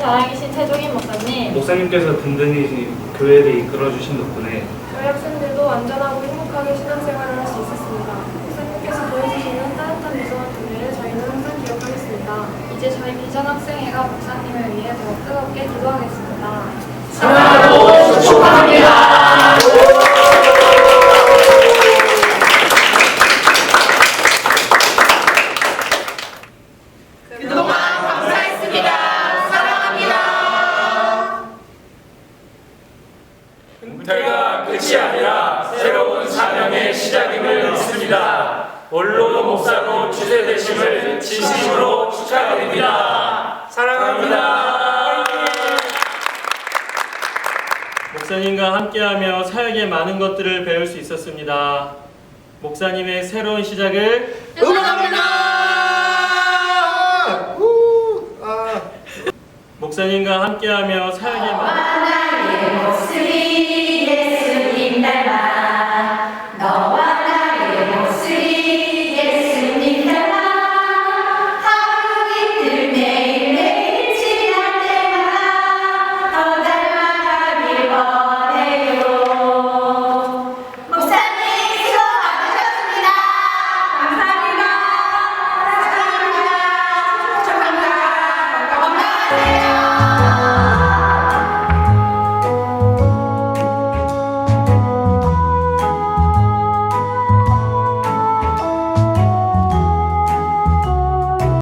살아계신 태종인 목사님, 목사님께서 든든히 교회를 이끌어 주신 덕분에 저희 학생들도 안전하고 행복하게 신앙생활을 할 수 있었습니다. 목사님께서 보여주시는 따뜻한 미소와 교회를 저희는 항상 기억하겠습니다. 이제 저희 비전 학생회가 목사님을 위해 더 뜨겁게 기도하겠습니다. 은퇴가 끝이 아니라 새로운 사명의 시작임을 믿습니다. 원로 목사로 주세되심을 진심으로 축하드립니다. 사랑합니다. 목사님과 함께하며 사역의 많은 것들을 배울 수 있었습니다. 목사님의 새로운 시작을 응원합니다. 목사님과 함께하며 살게 만드옵소서.